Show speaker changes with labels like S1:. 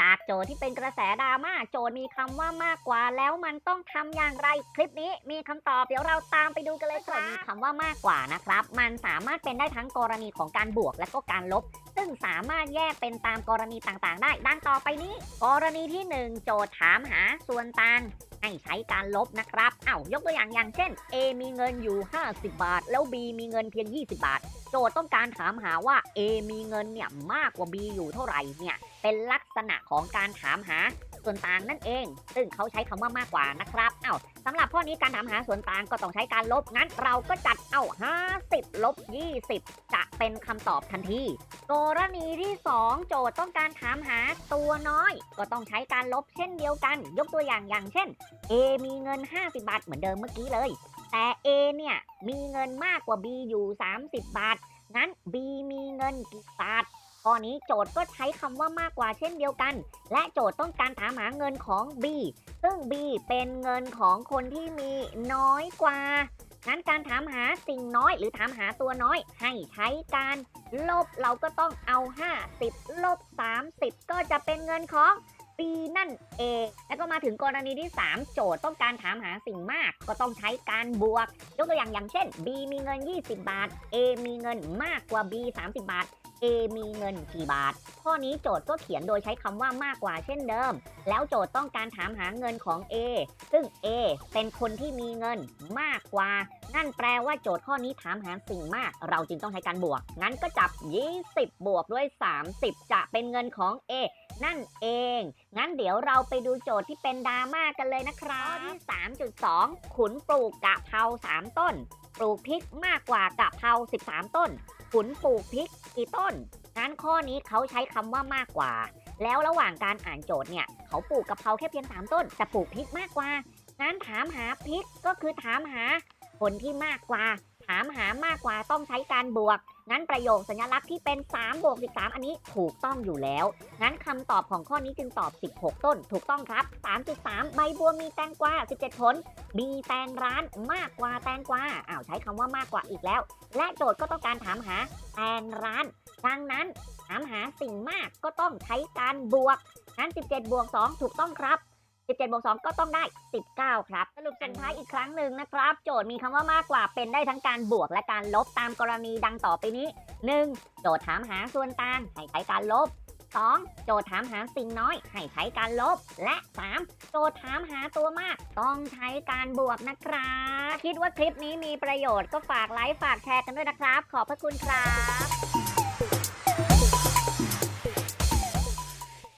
S1: จากโจทย์ที่เป็นกระแสดราม่าโจทย์มีคำว่ามากกว่า แล้วมันต้องทำอย่างไรคลิปนี้ มีคำตอบเดี๋ยวเราตามไปดูกันเลยครับมีคำว่ามากกว่านะครับ มันสามารถเป็นได้ทั้งกรณีของการบวกและก็การลบ ซึ่งสามารถแยกเป็นตามกรณีต่างๆ ได้ ดังต่อไปนี้ กรณีที่หนึ่งโจทย์ถามหาส่วนต่างให้ใช้การลบนะครับ เอ้ายกตัวอย่างอย่างเช่น A มีเงินอยู่ 50 บาท แล้ว B มีเงินเพียง 20 บาท โจทย์ต้องการถามหาว่า A มีเงินเนี่ยมากกว่า B อยู่เท่าไหร่เนี่ย เป็นลักษณะของการถามหาส่วนต่างนั่นเอง ซึ่งเขาใช้คำว่ามากกว่านะครับเอ้าสำหรับข้อนี้การถามหาส่วนต่างก็ต้องใช้การลบ งั้นเราก็จัดเอา50 ลบ 20 จะเป็นคำตอบทันที กรณีที่ 2 โจทย์ต้องการถามหาตัวน้อย ก็ต้องใช้การลบเช่นเดียวกัน ยกตัวอย่างอย่างเช่น A มีเงิน 50 บาทเหมือนเดิมเมื่อกี้เลย แต่ A เนี่ยมีเงินมากกว่า B อยู่ 30 บาท งั้น B มีเงินกี่บาทข้อนี้โจทย์ก็ใช้คำว่ามากกว่าเช่นเดียวกัน และโจทย์ต้องการถามหาเงินของ B ซึ่ง B เป็นเงินของคนที่มีน้อยกว่า งั้นการถามหาสิ่งน้อยหรือถามหาตัวน้อย ให้ใช้การลบเราก็ต้องเอา 50 ลบ 30 ก็จะเป็นเงินของ B นั่นเอง แล้วก็มาถึงกรณีที่ 3 โจทย์ต้องการถามหาสิ่งมาก ก็ต้องใช้การบวก ยกตัวอย่างอย่างเช่น B มีเงิน 20 บาท A มีเงินมากกว่า B 30 บาท A มีเงินกี่บาท ข้อนี้โจทย์ก็เขียนโดยใช้คำว่ามากกว่าเช่นเดิม แล้วโจทย์ต้องการถามหาเงินของ A ซึ่ง A เป็นคนที่มีเงินมากกว่า นั่นแปลว่าโจทย์ข้อนี้ถามหาสิ่งมาก เราจึงต้องใช้การบวก งั้นก็จับ 20 บวกด้วย 30 จะเป็นเงินของ A นั่นเอง งั้นเดี๋ยวเราไปดูโจทย์ที่เป็นดราม่ากันเลยนะครับข้อที่ 3.2 ขุนปลูกกะเพรา3ต้น ปลูกพริกมากกว่ากะเพรา13 ต้น ขุนปลูกพริกกี่ต้นงั้นข้อนี้เขาใช้คำว่ามากกว่า แล้วระหว่างการอ่านโจทย์เนี่ย เขาปลูกกะเพราแค่เพียง3ต้น แต่ปลูกพริกมากกว่างั้นถามหาพริกก็คือถามหาผลที่มากกว่า ถามหามากกว่าต้องใช้การบวก งั้นประโยคสัญลักษณ์ที่เป็น 3 บวก 13 อันนี้ถูกต้องอยู่แล้ว งั้นคำตอบของข้อนี้จึงตอบ 16 ต้น ถูกต้องครับ 3.3 ใบบัวมีแตงกวา 17 ผล มีแตงร้านมากกว่าแตงกวา อ้าวใช้คำว่ามากกว่าอีกแล้ว และโจทย์ก็ต้องการถามหาแตงร้าน ดังนั้นถามหาสิ่งมากก็ต้องใช้การบวกงั้น17 บวก 2 ถูกต้องครับ 17บวก2ก็ต้องได้ 19 ครับ สรุปสุดท้ายอีกครั้งหนึ่งนะครับ โจทย์มีคำว่ามากกว่าเป็นได้ทั้งการบวกและการลบตามกรณีดังต่อไปนี้ 1. โจทย์ถามหาส่วนต่างให้ใช้การลบ 2. โจทย์ถามหาสิ่งน้อยให้ใช้การลบ และ 3. โจทย์ถามหาตัวมาก ต้องใช้การบวกนะครับคิดว่าคลิปนี้มีประโยชน์ก็ฝากไลค์ฝากแชร์กันด้วยนะครับ ขอบพระคุณครับ